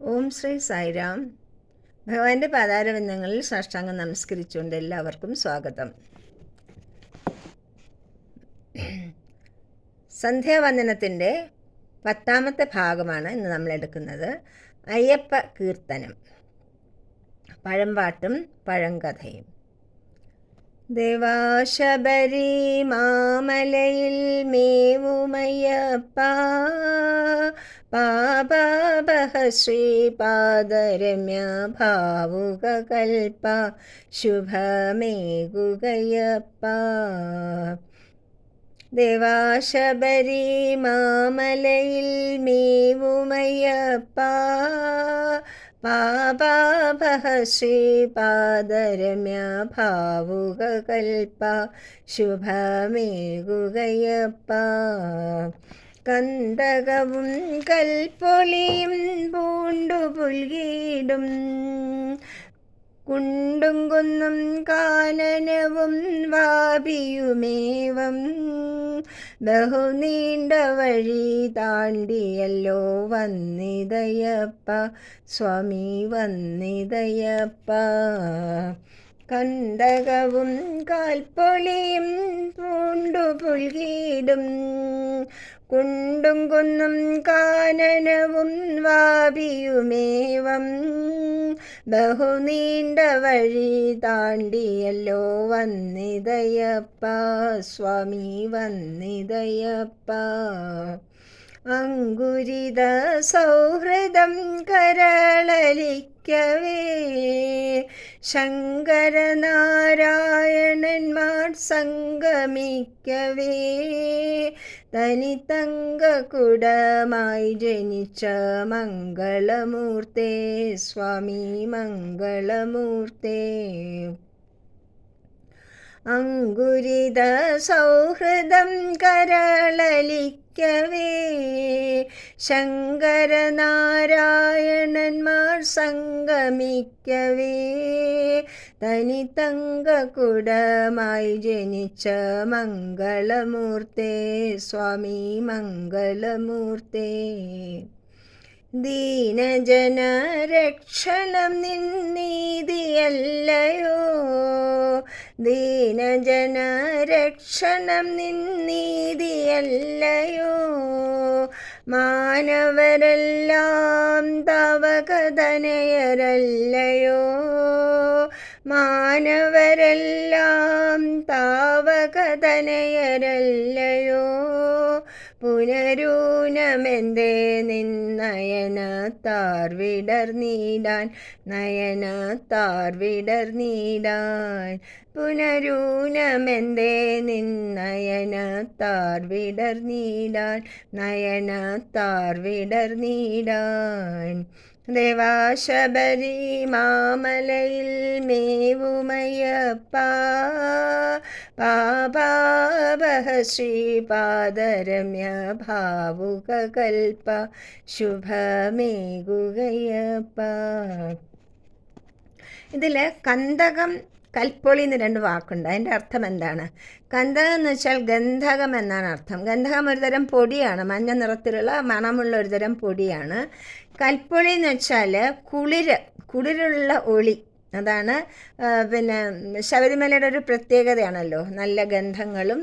ഓം ശ്രീ സായിരാം. ഭഗവാന്റെ പാതാരബന്ധങ്ങളിൽ സാഷ്ടാംഗം നമസ്കരിച്ചുകൊണ്ട് എല്ലാവർക്കും സ്വാഗതം. സന്ധ്യാവന്ദനത്തിന്റെ പത്താമത്തെ ഭാഗമാണ് ഇന്ന് നമ്മൾ എടുക്കുന്നത്. അയ്യപ്പ കീർത്തനം പഴംപാട്ടും പഴങ്കഥയും ദേവാശബരി മാമലയിൽ മേവുമയ്യപ്പ. പാപബഹ ശ്രീപാദരമ്യ ഭാവുക കൽപ്പ ശുഭമേകുകയപ്പ. ദേവാശബരി മാമലയിൽ മേവുമയ്യപ്പ. പാപാഭഹ ശ്രീപാദരമ്യ ഭാവുക കൽപ്പ ശുഭമേകുകയപ്പ. കന്തകവും കൽപ്പൊളിയും പൂണ്ടു പുൽകീടും കുണ്ടും കുന്നും കാനനവും വാപിയുമേവം. ബഹുനീണ്ട വഴി താണ്ടിയല്ലോ വന്നിതയപ്പ സ്വാമി വന്നിതയപ്പ കന്തകവും കാൽപൊളിയും പൂണ്ടു പുൽകീടും. കുണ്ടും കുന്നും കാനനവും വാപിയുമേവം. ബഹുനീണ്ട വഴി താണ്ടിയല്ലോ വന്നിതയപ്പ സ്വാമി വന്നിതയപ്പ അങ്കുരിത സൗഹൃദം കരളലിക്കവേ. ശങ്കരനാരായണന്മാർ സംഗമിക്കവേ. തനിത്തങ്ക കുടമായി ജനിച്ച മംഗളമൂർത്തേ സ്വാമി മംഗളമൂർത്തേ. അങ്കുരിത സൗഹൃദം കരളലിക്കവേ ശങ്കരനാരായണന്മാർ സംഗമിക്കവേ. തനിത്തങ്ക കുടമായി ജനിച്ച മംഗളമൂർത്തേ സ്വാമി മംഗളമൂർത്തേ. ദീനജനരക്ഷണം നിന്നീതിയല്ലയോ? ദീനജനരക്ഷണം നിന്നീതിയല്ലയോ? മാനവരെല്ലാം തവകതനയരല്ലയോ? മാനവരെല്ലാം താവകതനയരല്ലയോ? പുനരൂനമെന്തേ നിന്നയനത്താർ വിടർന്നീടാൻ നയനത്താർ വിടർന്നീടാൻ പുനരൂനമെന്തേ നിന്നയനത്താർ വിടർന്നീടാൻ നയനത്താർ വിടർന്നീടാൻ ദേവാശബരി മാമലയിൽ മേവുമയപ്പ പാപാവഹ ശ്രീപാദരമ്യ ഭാവുക കൽപ്പ ശുഭമേകുകയപ്പ. ഇതിൽ കന്തകം കൽപ്പൊളി എന്ന് രണ്ട് വാക്കുണ്ട്. അതിന്റെ അർത്ഥം എന്താണ്? കന്തകം എന്ന് വെച്ചാൽ ഗന്ധകം എന്നാണ് അർത്ഥം. ഗന്ധകം ഒരുതരം പൊടിയാണ്. മഞ്ഞ നിറത്തിലുള്ള മണമുള്ള ഒരുതരം പൊടിയാണ്. കൽപ്പൊളി എന്ന് വെച്ചാൽ കുളിര് കുളിരുള്ള ഒളി. അതാണ് പിന്നെ ശബരിമലയുടെ ഒരു പ്രത്യേകതയാണല്ലോ. നല്ല ഗന്ധങ്ങളും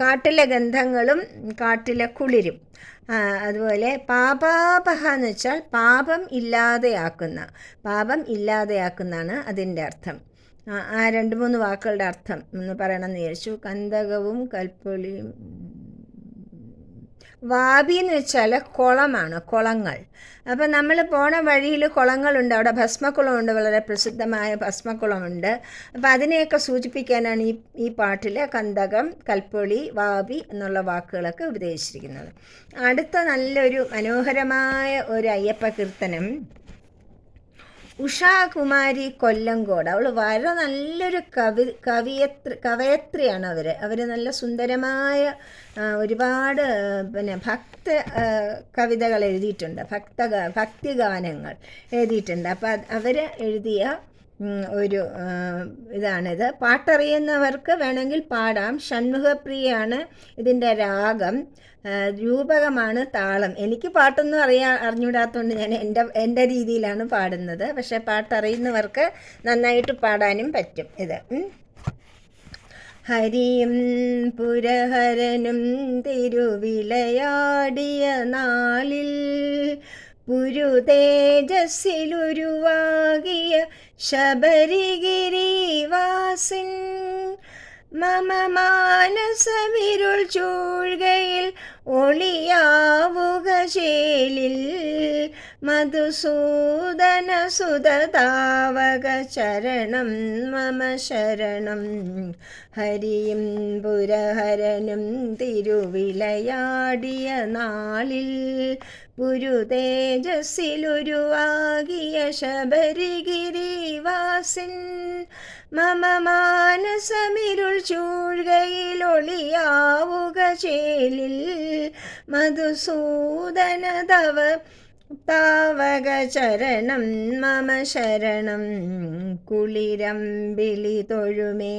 കാട്ടിലെ ഗന്ധങ്ങളും കാട്ടിലെ കുളിരും. അതുപോലെ പാപാപഹ എന്ന് വെച്ചാൽ പാപം ഇല്ലാതെയാക്കുന്ന പാപം ഇല്ലാതെയാക്കുന്നതാണ് അതിന്റെ അർത്ഥം. ആ രണ്ട് മൂന്ന് വാക്കുകളുടെ അർത്ഥം എന്ന് പറയണമെന്ന് വിചാരിച്ചു. കന്തകവും കൽപ്പൊളിയും വാബി എന്ന് വെച്ചാൽ കുളമാണ് കുളങ്ങൾ. അപ്പം നമ്മൾ പോണ വഴിയിൽ കുളങ്ങളുണ്ട്. അവിടെ ഭസ്മക്കുളമുണ്ട് വളരെ പ്രസിദ്ധമായ ഭസ്മക്കുളമുണ്ട്. അപ്പം അതിനെയൊക്കെ സൂചിപ്പിക്കാനാണ് ഈ ഈ പാട്ടിൽ കന്തകം കൽപ്പൊളി വാബി എന്നുള്ള വാക്കുകളൊക്കെ ഉപദേശിച്ചിരിക്കുന്നത്. അടുത്ത നല്ലൊരു മനോഹരമായ ഒരു അയ്യപ്പ കീർത്തനം ഉഷാകുമാരി കൊല്ലങ്കോട്. അവൾ വളരെ നല്ലൊരു കവി കവിയത്രി കവയത്രിയാണ് അവർ അവർ നല്ല സുന്ദരമായ ഒരുപാട് പിന്നെ ഭക്ത കവിതകൾ എഴുതിയിട്ടുണ്ട്. ഭക്ത ഭക്തിഗാനങ്ങൾ എഴുതിയിട്ടുണ്ട്. അപ്പോൾ അവർ എഴുതിയ ഒരു ഇതാണിത്. പാട്ടറിയുന്നവർക്ക് വേണമെങ്കിൽ പാടാം. ഷൺമുഖപ്രിയാണ് ഇതിന്റെ രാഗം. രൂപകമാണ് താളം. എനിക്ക് പാട്ടൊന്നും അറിയാ അറിഞ്ഞൂടാത്തതുകൊണ്ട് ഞാൻ എന്റെ എന്റെ രീതിയിലാണ് പാടുന്നത്. പക്ഷേ പാട്ടറിയുന്നവർക്ക് നന്നായിട്ട് പാടാനും പറ്റും ഇത്. ഹരിയും പുരഹരനും തിരുവിളയാടിയ നാളിൽ പുരു തേജസ്സിലുരുവാകിയ ശബരിഗിരിവാസിൻ മമ മാനസമിരുൾ ചൂഴ്കയിൽ ഒളിയാവുക ചേലിൽ മധുസൂദന സുതതാവക ചരണം മമ ശരണം. ഹരിയും പുരഹരനും തിരുവിളയാടിയ നാളിൽ പുരു തേജസ്സിലുരുവാകിയ ശബരിഗിരിവാസിൻ മമ മാനസമിരുൾ ചൂഴ്കയിലൊളിയാവുക ചേലിൽ മധുസൂദന തവ താവക ശരണം മമ ശരണം. കുളിരമ്പിളി തൊഴുമേ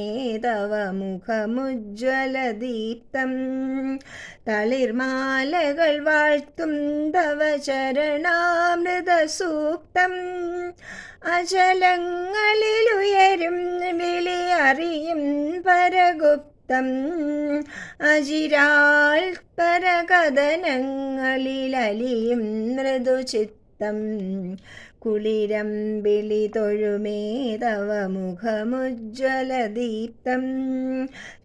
തളിർമാലകൾ വാഴ്ത്തും തവ ശരണാമൃതസൂക്തം അചലങ്ങളിലുയരും വിളി അറിയും പരഗുപ്തം അജിരാൽ പരകഥനങ്ങളിലലിയും മൃദുചിത്തം കുളിരം തൊഴുമേ തവ മുഖമുജ്വലദീപ്തം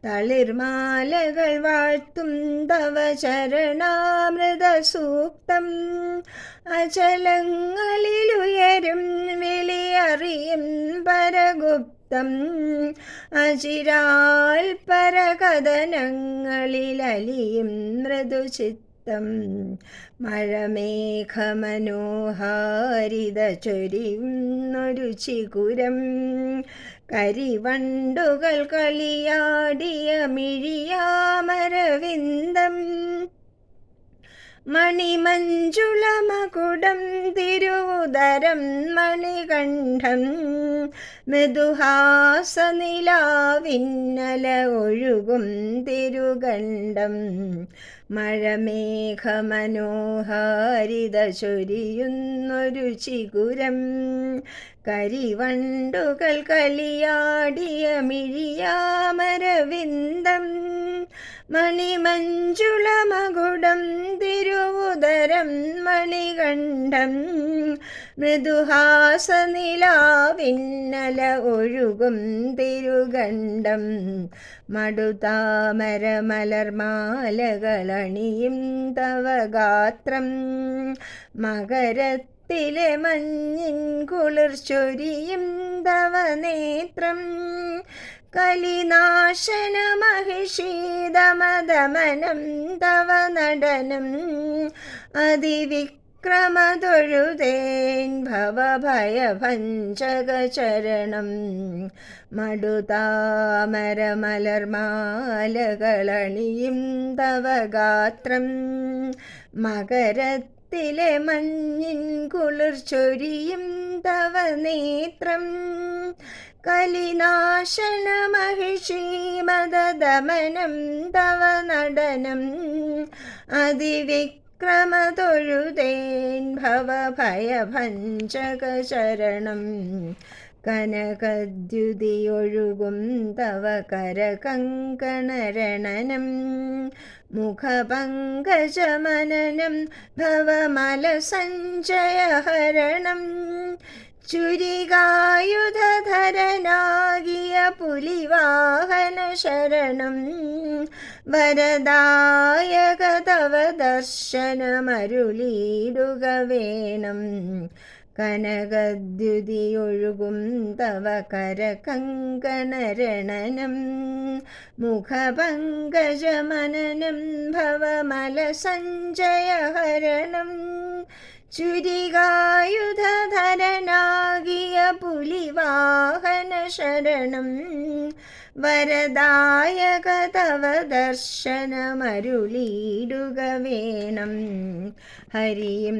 തളിർമാലകൾ വാഴ്ത്തും തവ ചരണാമൃത സൂക്തം അചലങ്ങളിലുയരും വിളി അറിയും പരഗുപ്തം അചിരാൽ പരകഥനങ്ങളിലലിയും മൃദുചിത്തം മഴമേഘമനോഹാരിത ചൊരിയുന്നൊരു ചികുരം കരിവണ്ടുകൾ കളിയാടിയ മിഴിയാമരവിന്ദം മണിമഞ്ജുളമകുടം തിരുവുദരം മണികണ്ഠം മൃദുഹാസനിലാവിന്നല ഒഴുകും തിരുകണ്ഠം മഴമേഘമനോഹാരിത ചൊരിയുന്നൊരു ചികുരം കരിവണ്ടുകൾ കലിയാടിയ മിഴിയാമരവിന്ദം. മണിമഞ്ജുളമകുടം തിരുവുദരം മണികണ്ഠം. മൃദുഹാസനിലാവിന്നല ഒഴുകും തിരുകണ്ഠം മടുതാമരമലർമാലകളണിയും തവ ഗാത്രം മകരത്തിലെ മഞ്ഞിൻ കുളിർ ചൊരിയും തവ നേത്രം കലിനാശന മഹിഷീതമദമനം തവ നടനം അതിവിക്രമതൊഴുതേൻ ഭവഭയഭഞ്ചകചരണം മടുതാമരമലർമാലകളണിയും തവ ഗാത്രം മകരത്തിലെ മഞ്ഞിൻ കുളിർച്ചൊരിയും തവ നേത്രം കലിനാശന മഹിഷീമദമനം തവ നടനം അതിവിക്രമതൊഴുതേൻ ഭവഭയഭഞ്ചകചരണം കനകദ്യുതിയൊഴുകും തവ കരകങ്കണരണനം. മുഖപങ്കജമനനം ഭവമലസഞ്ചയഹരണം. ചുരികായുധധരനാകിയ പുലിവാഹന ശരണം വരദായക തവ ദർശനമരുളീടുക വേണം. കനകദ്യുതിയൊഴുകും തവ കരകങ്കണരണനം മുഖപങ്കജമനനം ഭവമലസഞ്ചയഹരണം. ചുരികായുധധരനാകിയ പുലിവാഹന ശരണം. വരദായക തവ ദർശനമരുളിയിടുക വേണം. ഹരിയും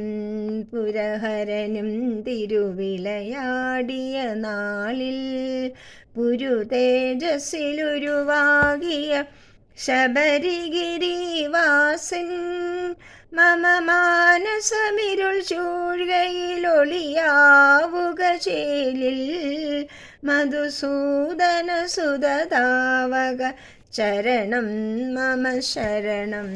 പുരഹരനും തിരുവിളയാടിയ നാളിൽ പുരു തേജസ്സിലുരുവാകിയ ശബരിഗിരിവാസൻ മമ മാനസമിരുൾ ചൂഴ്കയിലൊളിയാവുക ചേലിൽ മധുസൂദന സുതതാവക ചരണം മമ ശരണം.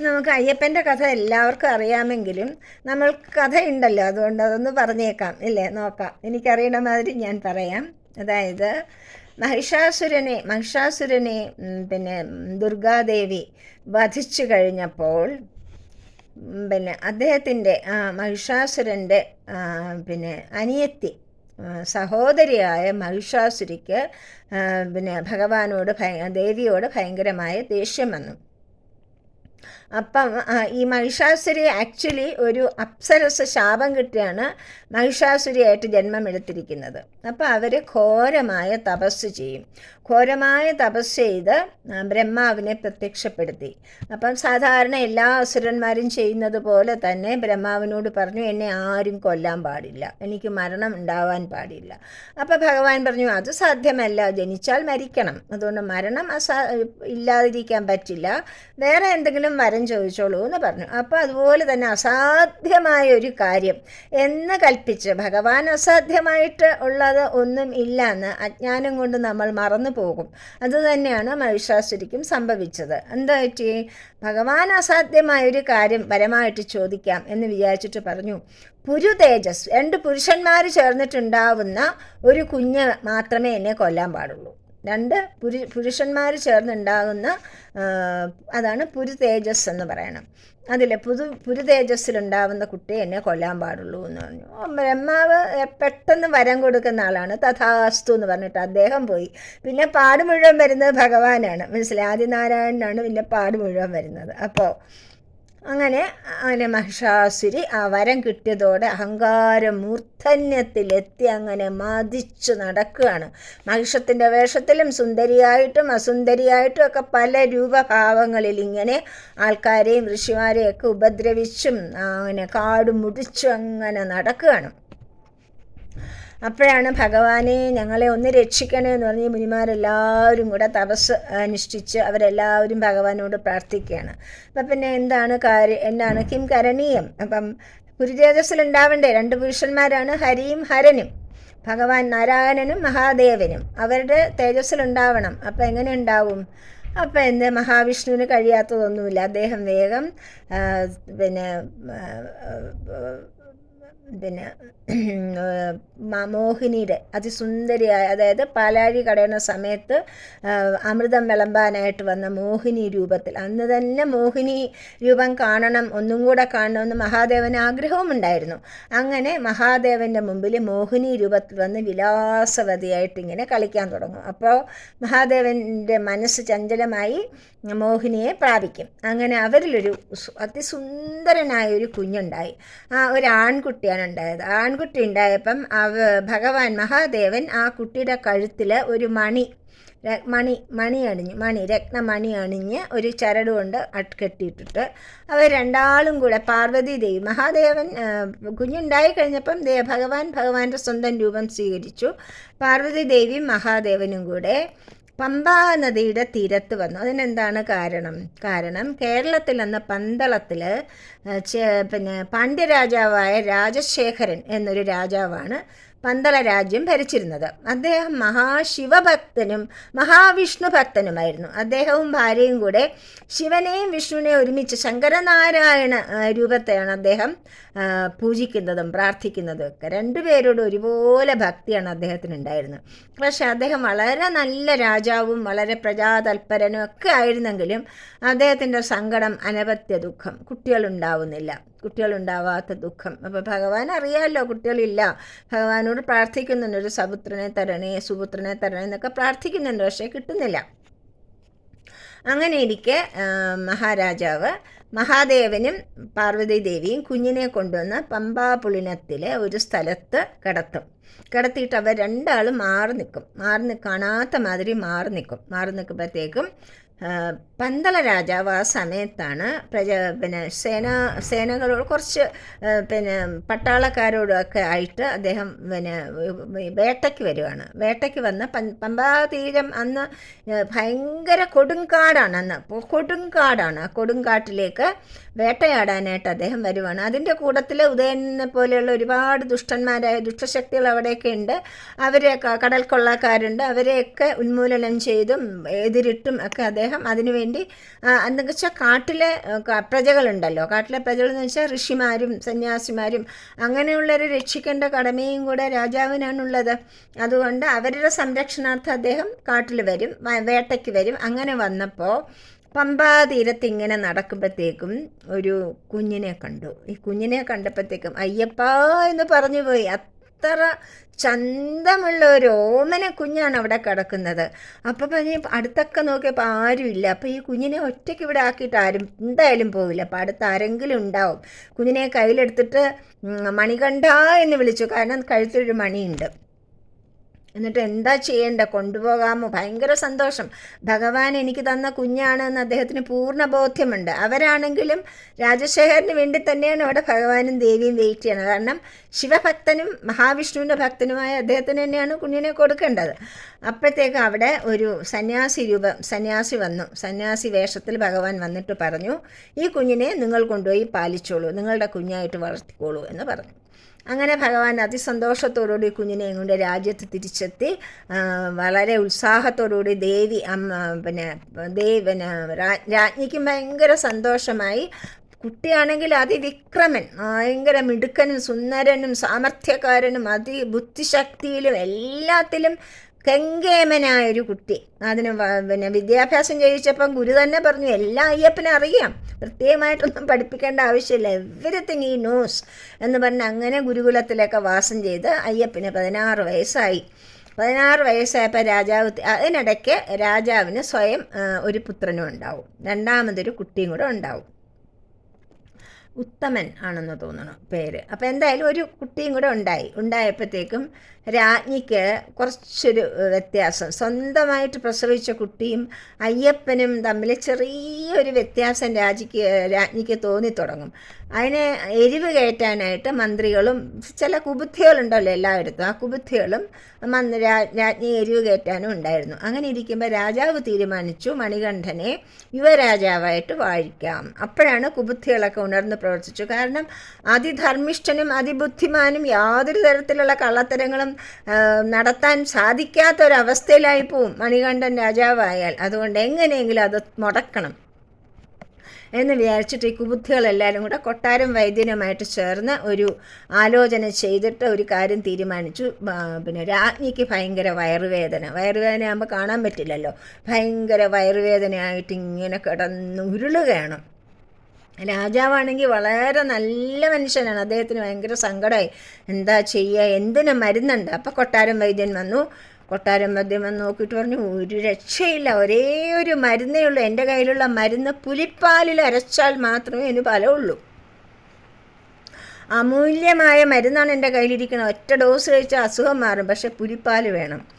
നമുക്ക് അയ്യപ്പന്റെ കഥ എല്ലാവർക്കും അറിയാമെങ്കിലും നമ്മൾ കഥയുണ്ടല്ലോ അതുകൊണ്ട് അതൊന്ന് പറഞ്ഞേക്കാം ഇല്ലേ? നോക്കാം. എനിക്കറിയണ മാതിരി ഞാൻ പറയാം. അതായത് മഹിഷാസുരനെ മഹിഷാസുരനെ പിന്നെ ദുർഗാദേവി വധിച്ചു കഴിഞ്ഞപ്പോൾ പിന്നെ അദ്ദേഹത്തിന്റെ മഹിഷാസുരന്റെ പിന്നെ അനിയത്തി സഹോദരിയായ മഹിഷാസുരിക്ക് പിന്നെ ഭഗവാനോട് ഭയ ദേവിയോട് ഭയങ്കരമായ ദേഷ്യം വന്നു. അപ്പം ഈ മഹിഷാസുരി ആക്ച്വലി ഒരു അപ്സരസ ശാപം കിട്ടിയാണ് മഹിഷാസുരിയായിട്ട് ജന്മം എടുത്തിരിക്കുന്നത് അപ്പം അവർ ഘോരമായ തപസ് ചെയ്യും. ഘോരമായ തപസ് ചെയ്ത് ബ്രഹ്മാവിനെ പ്രത്യക്ഷപ്പെടുത്തി. അപ്പം സാധാരണ എല്ലാ അസുരന്മാരും ചെയ്യുന്നത് പോലെ തന്നെ ബ്രഹ്മാവിനോട് പറഞ്ഞു എന്നെ ആരും കൊല്ലാൻ പാടില്ല. എനിക്ക് മരണം ഉണ്ടാവാൻ പാടില്ല. അപ്പം ഭഗവാൻ പറഞ്ഞു അത് സാധ്യമല്ല. ജനിച്ചാൽ മരിക്കണം. അതുകൊണ്ട് മരണം അസാ ഇല്ലാതിരിക്കാൻ പറ്റില്ല. വേറെ എന്തെങ്കിലും വരം ചോദിച്ചോളൂ എന്ന് പറഞ്ഞു. അപ്പോൾ അതുപോലെ തന്നെ അസാധ്യമായ ഒരു കാര്യം. എന്ന് കൽപ്പിച്ച് ഭഗവാൻ അസാധ്യമായിട്ട് ഉള്ളത് ഒന്നും ഇല്ല എന്ന് അജ്ഞാനം കൊണ്ട് നമ്മൾ മറന്നു പോകും. അതുതന്നെയാണ് മഹിഷാസുരിക്കും സംഭവിച്ചത്. എന്താ പറ്റി? ഭഗവാൻ അസാധ്യമായ ഒരു കാര്യം പരമായിട്ട് ചോദിക്കാം എന്ന് വിചാരിച്ചിട്ട് പറഞ്ഞു. പുരു തേജസ് രണ്ട് പുരുഷന്മാർ ചേർന്നിട്ടുണ്ടാവുന്ന ഒരു കുഞ്ഞ് മാത്രമേ എന്നെ കൊല്ലാൻ പാടുള്ളൂ. രണ്ട് പുരു പുരുഷന്മാർ ചേർന്നുണ്ടാകുന്ന അതാണ് പുരു തേജസ് എന്ന് പറയണം. അതിലെ പുതു പുരു തേജസ്സിലുണ്ടാവുന്ന കുട്ടിയെ എന്നെ കൊല്ലാൻ പാടുള്ളൂ എന്ന് പറഞ്ഞു. ബ്രഹ്മാവ് പെട്ടെന്ന് വരം കൊടുക്കുന്ന ആളാണ്. തഥാസ്തു എന്ന് പറഞ്ഞിട്ട് അദ്ദേഹം പോയി. പിന്നെ പാട് മുഴുവൻ വരുന്നത് ഭഗവാനാണ്. മനസ്സിലായി? ആദിനാരായണനാണ് പിന്നെ പാട് മുഴുവൻ വരുന്നത്. അപ്പോൾ അങ്ങനെ അങ്ങനെ മഹിഷാസുരി ആ വരം കിട്ടിയതോടെ അഹങ്കാരം മൂർധന്യത്തിലെത്തി അങ്ങനെ മതിച്ചു നടക്കുകയാണ്. മഹിഷത്തിന്റെ വേഷത്തിലും സുന്ദരിയായിട്ടും അസുന്ദരിയായിട്ടും ഒക്കെ പല രൂപഭാവങ്ങളിൽ ഇങ്ങനെ ആൾക്കാരെയും ഋഷിമാരെയൊക്കെ ഉപദ്രവിച്ചും അങ്ങനെ കാട് മുടിച്ചും അങ്ങനെ നടക്കുകയാണ്. അപ്പോഴാണ് ഭഗവാനെ ഞങ്ങളെ ഒന്ന് രക്ഷിക്കണേ എന്ന് പറഞ്ഞ് മുനിമാരെല്ലാവരും കൂടെ തപസ് അനുഷ്ഠിച്ച് അവരെല്ലാവരും ഭഗവാനോട് പ്രാർത്ഥിക്കുകയാണ്. അപ്പം പിന്നെ എന്താണ് കാര്യം എന്താണ് കിം കരണീയം? അപ്പം പുരുതേജസ്സിൽ ഉണ്ടാവണ്ടേ രണ്ട് പുരുഷന്മാരാണ് ഹരിയും ഹരനും. ഭഗവാൻ നാരായണനും മഹാദേവനും. അവരുടെ തേജസ്സിൽ ഉണ്ടാവണം അപ്പം എങ്ങനെ ഉണ്ടാവും? അപ്പം എന്ത്? മഹാവിഷ്ണുവിന് കഴിയാത്തതൊന്നുമില്ല. അദ്ദേഹം വേഗം പിന്നെ പിന്നെ മോഹിനിയുടെ അതിസുന്ദരിയായ അതായത് പാലാഴി കടയുന്ന സമയത്ത് അമൃതം വിളമ്പാനായിട്ട് വന്ന മോഹിനി രൂപത്തിൽ. അന്ന് തന്നെ മോഹിനി രൂപം കാണണം ഒന്നും കൂടെ കാണണമെന്ന് മഹാദേവന് ആഗ്രഹവുമുണ്ടായിരുന്നു. അങ്ങനെ മഹാദേവന്റെ മുമ്പിൽ മോഹിനി രൂപത്തിൽ വന്ന് വിലാസവതിയായിട്ട് ഇങ്ങനെ കളിക്കാൻ തുടങ്ങും. അപ്പോൾ മഹാദേവന്റെ മനസ്സ് ചഞ്ചലമായി മോഹിനിയെ പ്രാപിക്കും. അങ്ങനെ അവരിലൊരു അതിസുന്ദരനായ ഒരു കുഞ്ഞുണ്ടായി. ആ ഒരു ആൺകുട്ടിയാണ് ഉണ്ടായത് ആൺകുട്ടി ഉണ്ടായപ്പം അവ ഭഗവാൻ മഹാദേവൻ ആ കുട്ടിയുടെ കഴുത്തിൽ ഒരു മണി മണി മണി അണിഞ്ഞ് മണി രത്നമണി അണിഞ്ഞ് ഒരു ചരട് കൊണ്ട് കെട്ടിയിട്ടിട്ട് അവർ രണ്ടാളും കൂടെ പാർവതി ദേവി മഹാദേവൻ കുഞ്ഞുണ്ടായി കഴിഞ്ഞപ്പം ദേ ഭഗവാൻ ഭഗവാന്റെ സ്വന്തം രൂപം സ്വീകരിച്ചു. പാർവതി ദേവിയും മഹാദേവനും കൂടെ പമ്പാ നദിയുടെ തീരത്ത് വന്നു. അതിനെന്താണ് കാരണം? കാരണം കേരളത്തിൽ അന്ന് പന്തളത്തിൽ പിന്നെ പാണ്ഡ്യരാജാവായ രാജശേഖരൻ എന്നൊരു രാജാവാണ് പന്തള രാജ്യം ഭരിച്ചിരുന്നത്. അദ്ദേഹം മഹാശിവഭക്തനും മഹാവിഷ്ണു ഭക്തനുമായിരുന്നു അദ്ദേഹവും ഭാര്യയും കൂടെ ശിവനെയും വിഷ്ണുവിനെയും ഒരുമിച്ച് ശങ്കരനാരായണ രൂപത്തെയാണ് അദ്ദേഹം പൂജിക്കുന്നതും പ്രാർത്ഥിക്കുന്നതും ഒക്കെ. രണ്ടുപേരോട് ഒരുപോലെ ഭക്തിയാണ് അദ്ദേഹത്തിന് ഉണ്ടായിരുന്നത് പക്ഷെ അദ്ദേഹം വളരെ നല്ല രാജാവും വളരെ പ്രജാതൽപരനും ഒക്കെ ആയിരുന്നെങ്കിലും അദ്ദേഹത്തിന്റെ സങ്കടം അനവത്യ ദുഃഖം കുട്ടികളുണ്ടാവുന്നില്ല. കുട്ടികളുണ്ടാവാത്ത ദുഃഖം. അപ്പോൾ ഭഗവാൻ അറിയാമല്ലോ കുട്ടികളില്ല. ഭഗവാനോട് പ്രാർത്ഥിക്കുന്നുണ്ട്. ഒരു സപുത്രനെ തരണേ സുപുത്രനെ തരണേ എന്നൊക്കെ പ്രാർത്ഥിക്കുന്നുണ്ട് പക്ഷേ കിട്ടുന്നില്ല. അങ്ങനെ ഇരിക്കെ മഹാരാജാവ് മഹാദേവനും പാർവതി ദേവിയും കുഞ്ഞിനെ കൊണ്ടുവന്ന് പമ്പാപുളിനത്തിലെ ഒരു സ്ഥലത്ത് കിടത്തും. കിടത്തിയിട്ട് അവർ രണ്ടാളും മാറി നിൽക്കും. മാറി കാണാത്ത മാതിരി മാറി നിൽക്കും. മാറി നിൽക്കുമ്പോഴത്തേക്കും പന്തള രാജാവ് ആ സമയത്താണ് പ്രജ പിന്നെ സേന സേനകളോട് കുറച്ച് പിന്നെ പട്ടാളക്കാരോടൊക്കെ ആയിട്ട് അദ്ദേഹം പിന്നെ വേട്ടയ്ക്ക് വരുവാണ്. വേട്ടയ്ക്ക് വന്ന് പമ്പാതീരം പമ്പാ അന്ന് ഭയങ്കര കൊടുങ്കാടാണ് അന്ന്. കൊടുങ്കാടാണ്. ആ കൊടുങ്കാട്ടിലേക്ക് വേട്ടയാടാനായിട്ട് അദ്ദേഹം വരുവാണ്. അതിന്റെ കൂട്ടത്തിൽ ഉദയനെ പോലെയുള്ള ഒരുപാട് ദുഷ്ടന്മാരായ ദുഷ്ടശക്തികൾ അവിടെയൊക്കെ ഉണ്ട്. അവരെ കടൽ കൊള്ളക്കാരുണ്ട് അവരെയൊക്കെ ഉന്മൂലനം ചെയ്തും എതിരിട്ടും ഒക്കെ അദ്ദേഹം അതിനുവേണ്ടി ആ, എന്ന് വെച്ചാൽ കാട്ടിലെ പ്രജകളുണ്ടല്ലോ. കാട്ടിലെ പ്രജകൾ എന്ന് വെച്ചാൽ ഋഷിമാരും സന്യാസിമാരും അങ്ങനെയുള്ളവരെ രക്ഷിക്കേണ്ട കടമയും കൂടെ രാജാവിനാണുള്ളത്. അതുകൊണ്ട് അവരുടെ സംരക്ഷണാർത്ഥം അദ്ദേഹം കാട്ടിൽ വരും വേട്ടയ്ക്ക് വരും. അങ്ങനെ വന്നപ്പോൾ പമ്പാ തീരത്ത് ഇങ്ങനെ നടക്കുമ്പോഴത്തേക്കും ഒരു കുഞ്ഞിനെ കണ്ടു. ഈ കുഞ്ഞിനെ കണ്ടപ്പോഴത്തേക്കും അയ്യപ്പ എന്ന് പറഞ്ഞു പോയി. അത്ര ചന്തമുള്ള ഒരു ഓമന കുഞ്ഞാണ് അവിടെ കിടക്കുന്നത്. അപ്പോൾ പറഞ്ഞ് അടുത്തൊക്കെ നോക്കിയപ്പോൾ ആരുമില്ല അപ്പോൾ ഈ കുഞ്ഞിനെ ഒറ്റയ്ക്ക് ഇവിടെ ആക്കിയിട്ട് ആരും എന്തായാലും പോവില്ല. അപ്പോൾ അടുത്ത് ആരെങ്കിലും ഉണ്ടാവും. കുഞ്ഞിനെ കയ്യിലെടുത്തിട്ട് മണികണ്ട എന്ന് വിളിച്ചു. കാരണം കഴുത്തൊരു മണിയുണ്ട്. എന്നിട്ട് എന്താ ചെയ്യേണ്ട? കൊണ്ടുപോകാമോ? ഭയങ്കര സന്തോഷം. ഭഗവാൻ എനിക്ക് തന്ന കുഞ്ഞാണ് എന്ന് അദ്ദേഹത്തിന് പൂർണ ബോധ്യമുണ്ട്. അവരാണെങ്കിലും രാജശേഖരന് വേണ്ടി തന്നെയാണ് അവിടെ ഭഗവാനും ദേവിയും വെയിറ്റ് ചെയ്യണത് കാരണം ശിവഭക്തനും മഹാവിഷ്ണുവിന്റെ ഭക്തനുമായ അദ്ദേഹത്തിന് തന്നെയാണ് കുഞ്ഞിനെ കൊടുക്കേണ്ടത്. അപ്പോഴത്തേക്ക് അവിടെ ഒരു സന്യാസി രൂപം സന്യാസി വന്നു. സന്യാസി വേഷത്തിൽ ഭഗവാൻ വന്നിട്ട് പറഞ്ഞു ഈ കുഞ്ഞിനെ നിങ്ങൾ കൊണ്ടുപോയി പാലിച്ചോളൂ. നിങ്ങളുടെ കുഞ്ഞായിട്ട് വളർത്തിക്കോളൂ എന്ന് പറഞ്ഞു. അങ്ങനെ ഭഗവാൻ അതിസന്തോഷത്തോടുകൂടി കുഞ്ഞിനെ കൊണ്ട് രാജ്യത്ത് തിരിച്ചെത്തി. വളരെ ഉത്സാഹത്തോടുകൂടി ദേവി അമ്മ പിന്നെ ദേവി പിന്നെ രാജ്ഞിക്കും ഭയങ്കര സന്തോഷമായി. കുട്ടിയാണെങ്കിൽ അതിവിക്രമൻ ഭയങ്കര മിടുക്കനും സുന്ദരനും സാമർഥ്യക്കാരനും അതിബുദ്ധിശക്തിയിലും എല്ലാത്തിലും കെങ്കേമനായ ഒരു കുട്ടി. അതിന് പിന്നെ വിദ്യാഭ്യാസം ചെയ്യിച്ചപ്പം ഗുരു തന്നെ പറഞ്ഞു എല്ലാം അയ്യപ്പനെ അറിയാം. പ്രത്യേകമായിട്ടൊന്നും പഠിപ്പിക്കേണ്ട ആവശ്യമില്ല. എവരിത്തിങ് ഈ നോസ് എന്ന് പറഞ്ഞ് അങ്ങനെ ഗുരുകുലത്തിലൊക്കെ വാസം ചെയ്ത് അയ്യപ്പന് പതിനാറ് വയസ്സായി. പതിനാറ് വയസ്സായപ്പോൾ രാജാവ് അതിനിടയ്ക്ക് രാജാവിന് സ്വയം ഒരു പുത്രനും ഉണ്ടാവും. രണ്ടാമതൊരു കുട്ടിയും കൂടെ ഉണ്ടാവും. ഉത്തമൻ ആണെന്ന് തോന്നണം പേര്. അപ്പോൾ എന്തായാലും ഒരു കുട്ടിയും കൂടെ ഉണ്ടായി. ഉണ്ടായപ്പോഴത്തേക്കും രാജ്ഞിക്ക് കുറച്ചൊരു വ്യത്യാസം. സ്വന്തമായിട്ട് പ്രസവിച്ച കുട്ടിയും അയ്യപ്പനും തമ്മിൽ ചെറിയൊരു വ്യത്യാസം രാജിക്ക് രാജ്ഞിക്ക് തോന്നി തുടങ്ങും. അതിനെ എരിവ് കയറ്റാനായിട്ട് മന്ത്രികളും ചില കുബുദ്ധികളുണ്ടല്ലോ എല്ലായിടത്തും. ആ കുബുദ്ധികളും മന്ത്രി രാജ്ഞി എരിവ് കയറ്റാനും ഉണ്ടായിരുന്നു. അങ്ങനെ ഇരിക്കുമ്പോൾ രാജാവ് തീരുമാനിച്ചു മണികണ്ഠനെ യുവരാജാവായിട്ട് വാഴിക്കാം. അപ്പോഴാണ് കുബുദ്ധികളൊക്കെ ഉണർന്ന് പ്രവർത്തിച്ചു. കാരണം അതിധർമ്മിഷ്ഠനും അതിബുദ്ധിമാനും യാതൊരു തരത്തിലുള്ള കള്ളത്തരങ്ങളും നടത്താൻ സാധിക്കാത്തൊരവസ്ഥയിലായി പോവും മണികണ്ഠൻ രാജാവായാൽ. അതുകൊണ്ട് എങ്ങനെയെങ്കിലും അത് മുടക്കണം എന്ന് വിചാരിച്ചിട്ട് ഈ കുബുദ്ധികളെല്ലാവരും കൂടെ കൊട്ടാരം വൈദ്യനുമായിട്ട് ചേർന്ന് ഒരു ആലോചന ചെയ്തിട്ട് ഒരു കാര്യം തീരുമാനിച്ചു. പിന്നെ രാജ്ഞിക്ക് ഭയങ്കര വയറുവേദന. വയറുവേദന ആകുമ്പോൾ കാണാൻ പറ്റില്ലല്ലോ. ഭയങ്കര വയറുവേദനയായിട്ട് ഇങ്ങനെ കിടന്ന് ഉരുളുകയാണ് രാജാവാണെങ്കിൽ വളരെ നല്ല മനുഷ്യനാണ്. അദ്ദേഹത്തിന് ഭയങ്കര സങ്കടമായി എന്താ ചെയ്യുക എന്തിനു മരുന്നുണ്ട്? അപ്പോൾ കൊട്ടാരം വൈദ്യൻ വന്നു. കൊട്ടാരം വൈദ്യൻ വന്ന് നോക്കിയിട്ട് പറഞ്ഞു ഒരു രക്ഷയില്ല. ഒരേ ഒരു മരുന്നേ ഉള്ളൂ. എന്റെ കയ്യിലുള്ള മരുന്ന് പുലിപ്പാലിൽ അരച്ചാൽ മാത്രമേ അതിന് ഫലമുള്ളൂ. അമൂല്യമായ മരുന്നാണ് എന്റെ കയ്യിലിരിക്കുന്നത് ഒറ്റ ഡോസ് കഴിച്ചാൽ അസുഖം മാറും. പക്ഷെ പുലിപ്പാൽ വേണം.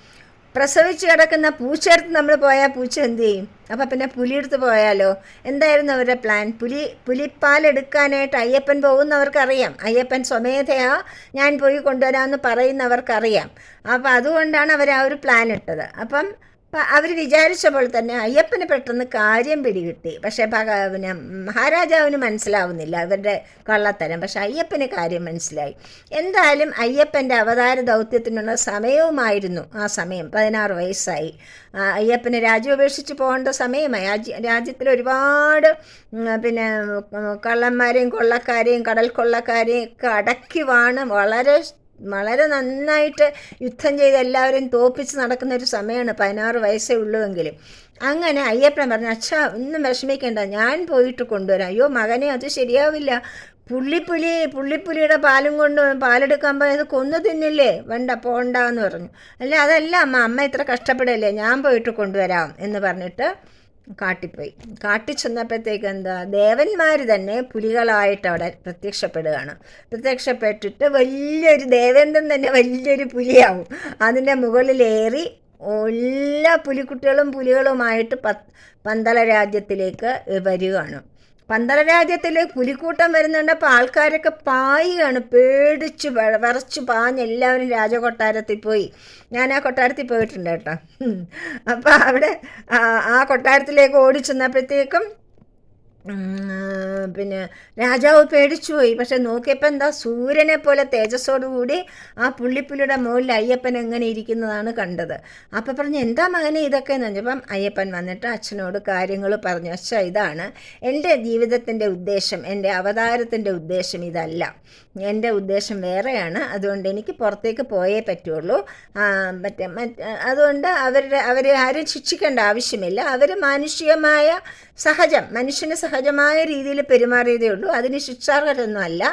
പ്രസവിച്ച് കിടക്കുന്ന പൂച്ചയെടുത്ത് നമ്മൾ പോയാൽ പൂച്ച എന്ത് ചെയ്യും? അപ്പം പിന്നെ പുലിയെടുത്ത് പോയാലോ? എന്തായിരുന്നു അവരുടെ പ്ലാൻ പുലി പുലിപ്പാൽ എടുക്കാനായിട്ട് അയ്യപ്പൻ പോകുന്നവർക്കറിയാം. അയ്യപ്പൻ സ്വമേധയാ ഞാൻ പോയി കൊണ്ടുവരാമെന്ന് പറയുന്നവർക്കറിയാം. അപ്പം അതുകൊണ്ടാണ് അവർ ആ ഒരു പ്ലാൻ ഇട്ടത്. അപ്പം അവർ വിചാരിച്ച പോലെ തന്നെ അയ്യപ്പന് പെട്ടെന്ന് കാര്യം പിടികിട്ടി. പക്ഷേ പിന്നെ മഹാരാജാവിന് മനസ്സിലാവുന്നില്ല അവരുടെ കള്ളത്തരം. പക്ഷേ അയ്യപ്പന് കാര്യം മനസ്സിലായി. എന്തായാലും അയ്യപ്പന്റെ അവതാര ദൗത്യത്തിനുള്ള സമയവുമായിരുന്നു ആ സമയം. പതിനാറ് വയസ്സായി. അയ്യപ്പനെ രാജ്യം ഉപേക്ഷിച്ച് പോകേണ്ട സമയമായി. രാജ്യ രാജ്യത്തിൽ ഒരുപാട് പിന്നെ കള്ളന്മാരെയും കൊള്ളക്കാരെയും കടൽ കൊള്ളക്കാരെയും ഒക്കെ അടക്കി വാണ്. വളരെ വളരെ നന്നായിട്ട് യുദ്ധം ചെയ്ത് എല്ലാവരും തോപ്പിച്ച് നടക്കുന്ന ഒരു സമയമാണ് പതിനാറ് വയസ്സേ ഉള്ളുവെങ്കിലും. അങ്ങനെ അയ്യപ്പൻ പറഞ്ഞു അച്ഛാ ഒന്നും വിഷമിക്കേണ്ട. ഞാൻ പോയിട്ട് കൊണ്ടുവരാം. അയ്യോ മകനെ അത് ശരിയാവില്ല. പുള്ളിപ്പുലി പുള്ളിപ്പുലിയുടെ പാലും കൊണ്ട് പാലെടുക്കാൻ പോയത് കൊന്നു തിന്നില്ലേ? വേണ്ട പോണ്ട എന്ന് പറഞ്ഞു. അല്ല അതല്ല അമ്മ അമ്മ ഇത്ര കഷ്ടപ്പെടല്ലേ? ഞാൻ പോയിട്ട് കൊണ്ടുവരാം എന്ന് പറഞ്ഞിട്ട് കാട്ടിപ്പോയി. കാട്ടി ചെന്നപ്പോഴത്തേക്ക് എന്താ ദേവന്മാർ തന്നെ പുലികളായിട്ട് അവിടെ പ്രത്യക്ഷപ്പെടുകയാണ്. പ്രത്യക്ഷപ്പെട്ടിട്ട് വലിയൊരു ദേവേന്ദ്രൻ തന്നെ വലിയൊരു പുലിയാവും. അതിന്റെ മുകളിലേറി എല്ലാ പുലിക്കുട്ടികളും പുലികളുമായിട്ട് പന്തള രാജ്യത്തിലേക്ക് വരികയാണ്. പന്തള രാജ്യത്തിൽ പുലിക്കൂട്ടം വരുന്നുണ്ടപ്പോൾ ആൾക്കാരൊക്കെ പായുകയാണ്. പേടിച്ച് വിറച്ച് പാഞ്ഞ് എല്ലാവരും രാജകൊട്ടാരത്തിൽ പോയി. ഞാൻ ആ കൊട്ടാരത്തിൽ പോയിട്ടുണ്ട് കേട്ടോ. അപ്പോൾ അവിടെ ആ കൊട്ടാരത്തിലേക്ക് ഓടി ചെന്നപ്പോഴത്തേക്കും ഉം, പിന്നെ രാജാവ് പേടിച്ചുപോയി പക്ഷെ നോക്കിയപ്പോൾ എന്താ സൂര്യനെ പോലെ തേജസ്സോടുകൂടി ആ പുള്ളിപ്പുലിയുടെ മുകളിൽ അയ്യപ്പൻ എങ്ങനെ ഇരിക്കുന്നതാണ് കണ്ടത്. അപ്പം പറഞ്ഞു എന്താ മകനെ ഇതൊക്കെ? എന്ന് പറഞ്ഞപ്പം അയ്യപ്പൻ വന്നിട്ട് അച്ഛനോട് കാര്യങ്ങൾ പറഞ്ഞു. അച്ഛ ഇതാണ് എന്റെ ജീവിതത്തിന്റെ ഉദ്ദേശം. എന്റെ അവതാരത്തിന്റെ ഉദ്ദേശം ഇതല്ല. എന്റെ ഉദ്ദേശം വേറെയാണ്. അതുകൊണ്ട് എനിക്ക് പുറത്തേക്ക് പോയേ പറ്റുള്ളൂ. മറ്റേ അതുകൊണ്ട് അവരുടെ അവരെ ആരും ശിക്ഷിക്കേണ്ട ആവശ്യമില്ല. അവർ മാനുഷികമായ സഹജം. മനുഷ്യന് സഹജമായ രീതിയിൽ പെരുമാറിയതേ ഉള്ളൂ. അതിന് ശിക്ഷാർഹരൊന്നും അല്ല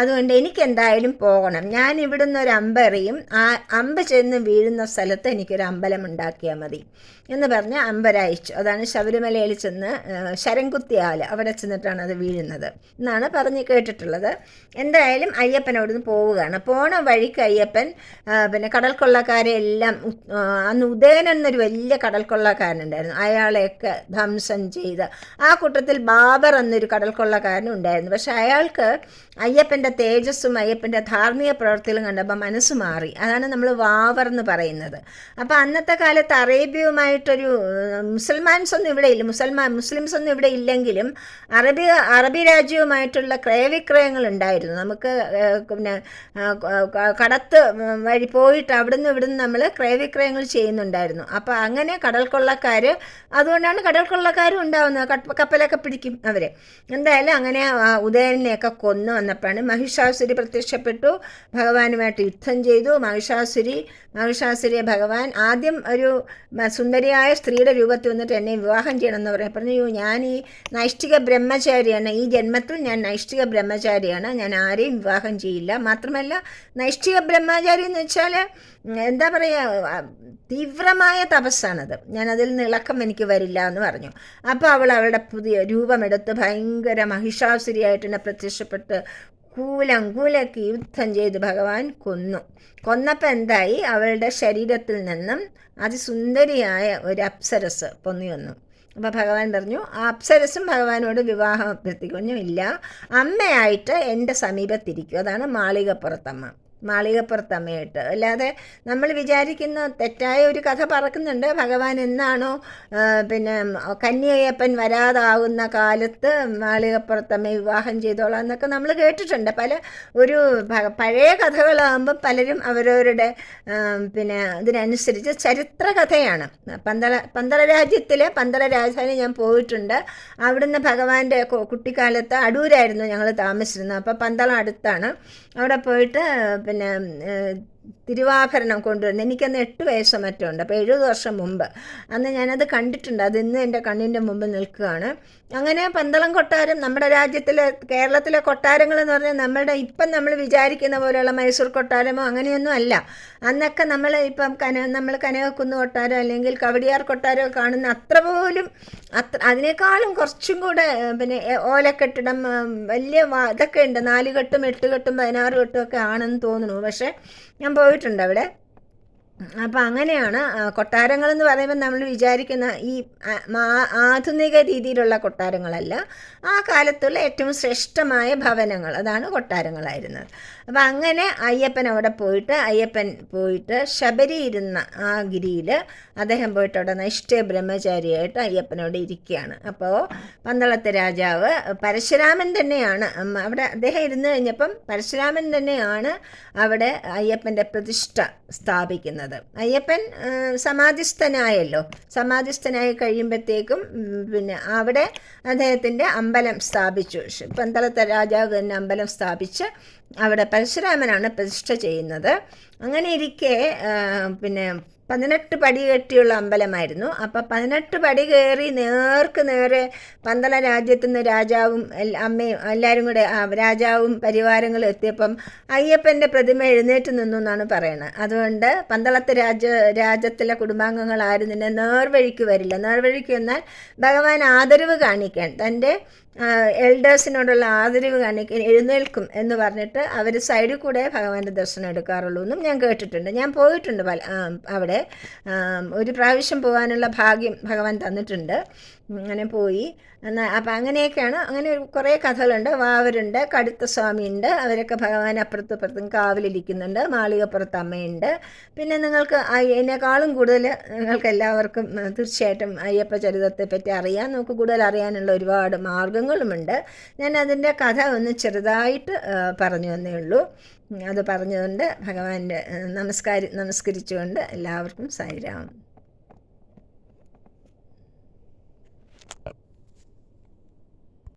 അതുകൊണ്ട് എനിക്ക് എന്തായാലും പോകണം. ഞാൻ ഇവിടുന്ന് ഒരു അമ്പെറിയും ആ അമ്പ് ചെന്ന് വീഴുന്ന സ്ഥലത്ത് എനിക്കൊരു അമ്പലം ഉണ്ടാക്കിയാൽ മതി എന്ന് പറഞ്ഞ് അമ്പരയച്ചു. അതാണ് ശബരിമലയിൽ ചെന്ന് ശരംകുത്തിയാൽ അവിടെ ചെന്നിട്ടാണ് അത് വീഴുന്നത് എന്നാണ് പറഞ്ഞ് കേട്ടിട്ടുള്ളത്. എന്തായാലും അയ്യപ്പൻ പോവുകയാണ്. പോണ വഴിക്ക് അയ്യപ്പൻ പിന്നെ കടൽക്കൊള്ളക്കാരെ എല്ലാം അന്ന് ഉദയൻ എന്നൊരു വലിയ കടൽക്കൊള്ളക്കാരനുണ്ടായിരുന്നു അയാളെയൊക്കെ ധംസം ചെയ്ത് ആ കൂട്ടത്തിൽ ബാബർ എന്നൊരു കടൽ കൊള്ളക്കാരനും ഉണ്ടായിരുന്നു. പക്ഷെ അയാൾക്ക് അയ്യപ്പന്റെ തേജസ്സും അയ്യപ്പന്റെ ധാർമ്മിക പ്രവർത്തികളും കണ്ടപ്പോൾ മനസ്സ് മാറി. അതാണ് നമ്മൾ വാവർ എന്ന് പറയുന്നത്. അപ്പോൾ അന്നത്തെ കാലത്ത് അറേബ്യയുമായിട്ടൊരു മുസൽമാൻസ് ഒന്നും ഇവിടെ ഇല്ല മുസൽമാൻ മുസ്ലിംസ് ഒന്നും ഇവിടെ ഇല്ലെങ്കിലും അറബി അറബി രാജ്യവുമായിട്ടുള്ള ക്രയവിക്രയങ്ങൾ ഉണ്ടായിരുന്നു. നമുക്ക് പിന്നെ കടത്ത് വഴി പോയിട്ട് അവിടുന്ന് ഇവിടുന്ന് നമ്മൾ ക്രയവിക്രയങ്ങൾ ചെയ്യുന്നുണ്ടായിരുന്നു. അപ്പോൾ അങ്ങനെ കടൽക്കൊള്ളക്കാർ അതുകൊണ്ടാണ് കടൽക്കൊള്ളക്കാരും ഉണ്ടാവുന്നത്. കപ്പലൊക്കെ പിടിക്കും. അവർ എന്തായാലും അങ്ങനെ ഉദയനെയൊക്കെ കൊന്നു വന്നപ്പോഴാണ് മഹിഷാസുരി പ്രത്യക്ഷപ്പെട്ടു. ഭഗവാനുമായിട്ട് യുദ്ധം ചെയ്തു. മഹിഷാസുരി മഹിഷാസുരിയെ ഭഗവാൻ ആദ്യം ഒരു സുന്ദരിയായ സ്ത്രീയുടെ രൂപത്തിൽ വന്നിട്ട് എന്നെ വിവാഹം ചെയ്യണമെന്ന് പറയാം. പറഞ്ഞു "അയ്യോ, ഞാൻ ഈ നൈഷ്ഠിക ബ്രഹ്മചാരിയാണ്. ഈ ജന്മത്തിൽ ഞാൻ നൈഷ്ഠിക ബ്രഹ്മചാരിയാണ്. ഞാൻ ആരെയും വിവാഹം ചെയ്യില്ല. മാത്രമല്ല നൈഷ്ഠിക ബ്രഹ്മചാരി എന്ന് വെച്ചാൽ എന്താ പറയുക തീവ്രമായ തപസ്സാണത്. ഞാൻ അതിൽ നിന്ന് എനിക്ക് വരില്ല എന്ന് പറഞ്ഞു. അപ്പോൾ അവൾ അവളുടെ പുതിയ രൂപമെടുത്ത് ഭയങ്കര മഹിഷാസുരിയായിട്ട് തന്നെ പ്രത്യക്ഷപ്പെട്ട് കൂലം കൂലക്കി യുദ്ധം ചെയ്ത് ഭഗവാൻ കൊന്നു. കൊന്നപ്പോൾ എന്തായി? അവളുടെ ശരീരത്തിൽ നിന്നും അതിസുന്ദരിയായ ഒരു അപ്സരസ് പൊന്നി വന്നു. അപ്പോൾ ഭഗവാൻ പറഞ്ഞു ആ അപ്സരസും ഭഗവാനോട് വിവാഹം അഭ്യർത്ഥിക്കുന്നുമില്ല അമ്മയായിട്ട് എന്റെ സമീപത്തിരിക്കും. അതാണ് മാളികപ്പുറത്തമ്മ. മാളികപ്പുറത്തമ്മയായിട്ട് അല്ലാതെ നമ്മൾ വിചാരിക്കുന്ന തെറ്റായ ഒരു കഥ പറക്കുന്നുണ്ട്. ഭഗവാൻ എന്നാണോ പിന്നെ കന്യയ്യപ്പൻ വരാതാവുന്ന കാലത്ത് മാളികപ്പുറത്തമ്മ വിവാഹം ചെയ്തോളാം എന്നൊക്കെ നമ്മൾ കേട്ടിട്ടുണ്ട്. പല ഒരു പഴയ കഥകളാകുമ്പോൾ പലരും അവരവരുടെ പിന്നെ അതിനനുസരിച്ച് ചരിത്ര കഥയാണ് പന്തള പന്തള രാജ്യത്തിലെ പന്തള രാജധാനി ഞാൻ പോയിട്ടുണ്ട്. അവിടുന്ന് ഭഗവാന്റെ കുട്ടിക്കാലത്ത് അടൂരായിരുന്നു ഞങ്ങൾ താമസിച്ചിരുന്നത്. അപ്പോൾ പന്തളം അടുത്താണ്. അവിടെ പോയിട്ട് പിന്നെ തിരുവാഭരണം കൊണ്ടുവരുന്നത് എനിക്കന്ന് എട്ട് വയസ്സോ മറ്റോ ഉണ്ട് അപ്പോൾ എഴുപത് വർഷം മുമ്പ്. അന്ന് ഞാനത് കണ്ടിട്ടുണ്ട്. അത് ഇന്ന് എന്റെ കണ്ണിന്റെ മുമ്പിൽ നിൽക്കുകയാണ്. അങ്ങനെ പന്തളം കൊട്ടാരം നമ്മുടെ രാജ്യത്തിലെ കേരളത്തിലെ കൊട്ടാരങ്ങൾ എന്ന് പറഞ്ഞാൽ നമ്മളുടെ ഇപ്പം നമ്മൾ വിചാരിക്കുന്ന പോലെയുള്ള മൈസൂർ കൊട്ടാരമോ അങ്ങനെയൊന്നും അല്ല. അന്നൊക്കെ നമ്മൾ ഇപ്പം കന നമ്മൾ കനകക്കുന്ന് കൊട്ടാരം അല്ലെങ്കിൽ കവടിയാർ കൊട്ടാരം കാണുന്ന അത്ര പോലും അത്ര അതിനേക്കാളും കുറച്ചും കൂടെ പിന്നെ ഓലക്കെട്ടിടം വലിയ ഇതൊക്കെ ഉണ്ട്. നാല് കെട്ടും എട്ട് കെട്ടും പതിനാറ് കെട്ടും ഒക്കെ ആണെന്ന് തോന്നുന്നു. പക്ഷേ ഞാൻ പോയിട്ടുണ്ട് അവിടെ. അപ്പം അങ്ങനെയാണ് കൊട്ടാരങ്ങൾ എന്ന് പറയുമ്പോൾ നമ്മൾ വിചാരിക്കുന്ന ഈ ആധുനിക രീതിയിലുള്ള കൊട്ടാരങ്ങളല്ല ആ കാലത്തുള്ള ഏറ്റവും ശ്രേഷ്ഠമായ ഭവനങ്ങൾ അതാണ് കൊട്ടാരങ്ങളായിരുന്നത്. അപ്പം അങ്ങനെ അയ്യപ്പൻ അവിടെ പോയിട്ട് അയ്യപ്പൻ പോയിട്ട് ശബരി ഇരുന്ന ആ ഗിരിയിൽ അദ്ദേഹം പോയിട്ട് അവിടെ നിഷ്ഠ ബ്രഹ്മചാരിയായിട്ട് അയ്യപ്പനോട് ഇരിക്കുകയാണ്. അപ്പോൾ പന്തളത്തെ രാജാവ് പരശുരാമൻ തന്നെയാണ് അവിടെ അദ്ദേഹം ഇരുന്ന് കഴിഞ്ഞപ്പം പരശുരാമൻ തന്നെയാണ് അവിടെ അയ്യപ്പന്റെ പ്രതിഷ്ഠ സ്ഥാപിക്കുന്നത്. അയ്യപ്പൻ സമാധിസ്ഥനായല്ലോ. സമാധിസ്ഥനായി കഴിയുമ്പോഴത്തേക്കും പിന്നെ അവിടെ അദ്ദേഹത്തിന്റെ അമ്പലം സ്ഥാപിച്ചു. പന്തളത്തെ രാജാവ് തന്നെ അമ്പലം സ്ഥാപിച്ച് അവിടെ പരശുരാമനാണ് പ്രതിഷ്ഠ ചെയ്യുന്നത്. അങ്ങനെ ഇരിക്കെ പിന്നെ പതിനെട്ട് പടി കെട്ടിയുള്ള അമ്പലമായിരുന്നു. അപ്പം പതിനെട്ട് പടി കയറി നേർക്ക് നേരെ പന്തള രാജ്യത്തു നിന്ന് രാജാവും അമ്മയും എല്ലാവരും കൂടെ രാജാവും പരിവാരങ്ങളും എത്തിയപ്പം അയ്യപ്പന്റെ പ്രതിമ എഴുന്നേറ്റ് നിന്നു എന്നാണ് പറയുന്നത് അതുകൊണ്ട് പന്തളത്ത് രാജ രാജ്യത്തിലെ കുടുംബാംഗങ്ങൾ ആരും തന്നെ നേർവഴിക്ക് വരില്ല. നേർവഴിക്ക് വന്നാൽ ഭഗവാൻ ആദരവ് കാണിക്കാൻ തന്റെ എൽഡേഴ്സിനോടുള്ള ആദരവ് കാണിക്കാൻ എഴുന്നേൽക്കും എന്ന് പറഞ്ഞിട്ട് അവർ സൈഡിൽ കൂടെ ഭഗവാന്റെ ദർശനം എടുക്കാറുള്ളൂ എന്നും ഞാൻ കേട്ടിട്ടുണ്ട്. ഞാൻ പോയിട്ടുണ്ട് അവിടെ. ഒരു പ്രാവശ്യം പോകാനുള്ള ഭാഗ്യം ഭഗവാൻ തന്നിട്ടുണ്ട്. അങ്ങനെ പോയി. അപ്പം അങ്ങനെയൊക്കെയാണ്. അങ്ങനെ കുറേ കഥകളുണ്ട്. വാവരുണ്ട് കടുത്ത സ്വാമിയുണ്ട്. അവരൊക്കെ ഭഗവാൻ അപ്പുറത്തും ഇപ്പുറത്തും കാവലിരിക്കുന്നുണ്ട്. മാളികപ്പുറത്ത് അമ്മയുണ്ട്. പിന്നെ നിങ്ങൾക്ക് എന്നെക്കാളും കൂടുതൽ നിങ്ങൾക്ക് എല്ലാവർക്കും തീർച്ചയായിട്ടും അയ്യപ്പ ചരിതത്തെ പറ്റി അറിയാൻ നമുക്ക് കൂടുതൽ അറിയാനുള്ള ഒരുപാട് മാർഗങ്ങളുമുണ്ട്. ഞാൻ അതിന്റെ കഥ ഒന്ന് ചെറുതായിട്ട് പറഞ്ഞു തന്നേ ഉള്ളൂ. അത് പറഞ്ഞുകൊണ്ട് ഭഗവാന്റെ നമസ്കാരി നമസ്കരിച്ചുകൊണ്ട് എല്ലാവർക്കും സായിരാം